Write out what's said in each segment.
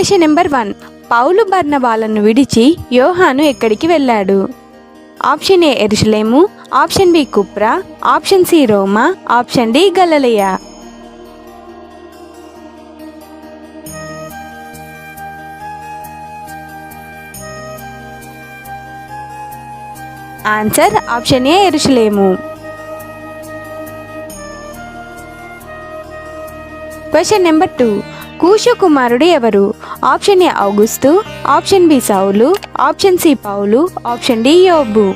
Question number one. పౌలు బర్ణబాలను విడిచి యోహాను ఎక్కడికి వెళ్ళాడు? ఆప్షన్ ఏ ఎరుసలేము ఆప్షన్ బి కుప్రా ఆప్షన్ సి రోమా ఆప్షన్ డి గలలయ. ఆన్సర్ ఆప్షన్ ఏ ఎరుసలేము క్వశ్చన్ నెంబర్ టూ. కూషు కుమారుడు ఎవరు? ఆప్షన్ ఏ ఔగుస్తు ఆప్షన్ బి సౌలు ఆప్షన్ సి పౌలు ఆప్షన్ డి యోబు.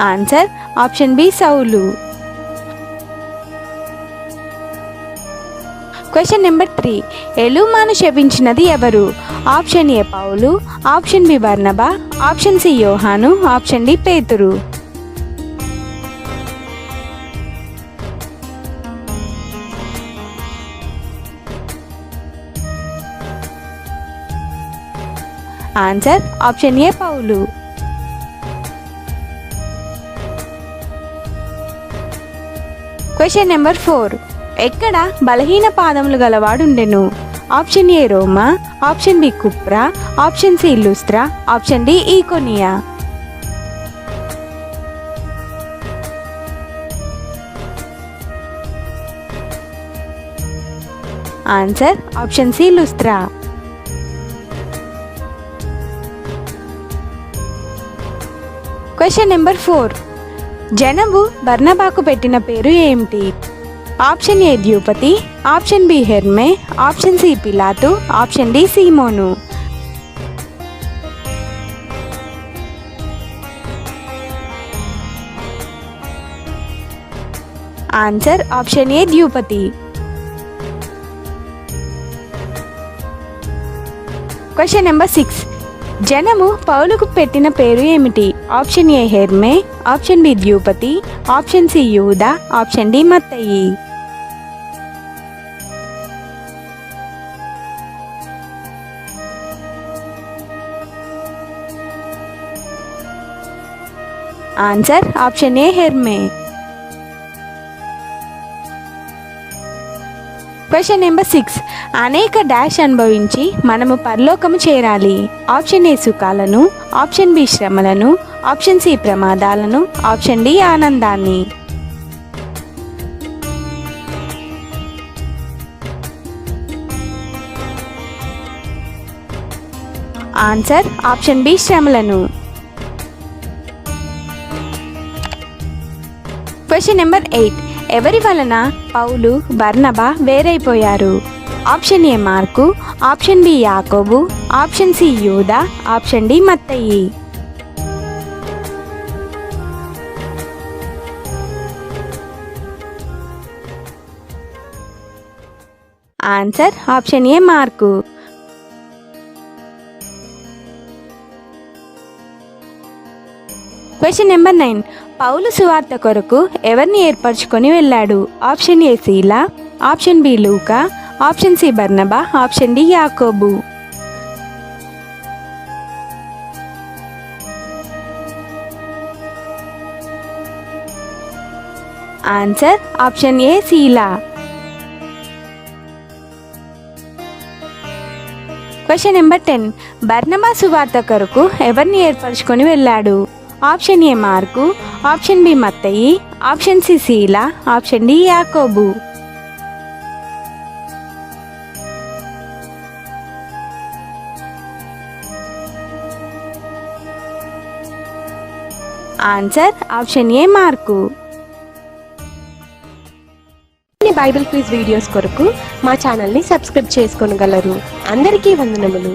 ఆన్సర్ ఆప్షన్ బి సౌలు. Question number three. ఎలుమాను శపించినది ఎవరు? ఆప్షన్ ఏ పౌలు ఆప్షన్ బి బర్నబా ఆప్షన్ సి యోహాను ఆప్షన్ డి పేతురు. Answer option A Paul. Question number four. ఎక్కడ బలహీన పాదములు గలవాడుండెను ఆప్షన్ ఏ రోమా ఆప్షన్ బి కుప్రా ఆప్షన్ సి లుస్త్రా ఆప్షన్ డి ఈకోనియా. Answer option C లుస్త్రా. Question number four. జనబు బర్నబాకు పెట్టిన పేరు ఏమిటి? ఆప్షన్ ఏ ద్యూపతి ఆప్షన్ బి హెర్మే ఆప్షన్ సి పిలాతు ఆప్షన్ డి సీమోను. Answer option A ద్యూపతి. Question number six. జనము పౌలుకు పెట్టిన పేరు ఏమిటి? ఆప్షన్ ఏ హెర్మే ఆప్షన్ బి ద్యూపతి ఆప్షన్ సి యూదా ఆప్షన్ డి మత్తయి. Answer option A హెర్మే. Question number six అనేక డాష్ అనుభవించి మనము పరలోకము చేరాలి. ఆప్షన్ ఏ సుఖాలను ఆప్షన్ బి శ్రమలను ఆప్షన్ సి ప్రమాదాలను ఆప్షన్ డి ఆనందాన్ని. ఆన్సర్ ఆప్షన్ బి శ్రమలను. Question number eight. ఎవరి వలన పౌలు బర్నబా వేరైపోయారు? ఆప్షన్ ఏ మార్కు ఆప్షన్ బి యాకోబు ఆప్షన్ సి యూదా ఆప్షన్ డి మత్తయి. ఆన్సర్ ఆప్షన్ ఏ మార్కు. క్వశ్చన్ నెంబర్ నైన్ పౌలు సువార్త కొరకు ఎవరిని ఏర్పరచుకొని వెళ్ళాడు? ఆప్షన్ ఏ శీలా ఆప్షన్ బి లూకా ఆప్షన్ సి బర్నబా ఆప్షన్ డి యాకోబు. ఆన్సర్ ఆప్షన్ ఏ శీలా క్వశ్చన్ నెంబర్ టెన్ బర్నబా సువార్త కొరకు ఎవరిని ఏర్పరచుకొని వెళ్ళాడు? ఆప్షన్ ఏ మార్కు ఆప్షన్ బి మత్తయి ఆప్షన్ సి శీల ఆప్షన్ డి యాకోబు. ఆన్సర్ ఆప్షన్ ఏ మార్కు. బైబిల్ క్విజ్ వీడియోస్ కొరకు మా ఛానల్ని సబ్స్క్రైబ్ చేసుకోనగలరు అందరికీ వందనములు.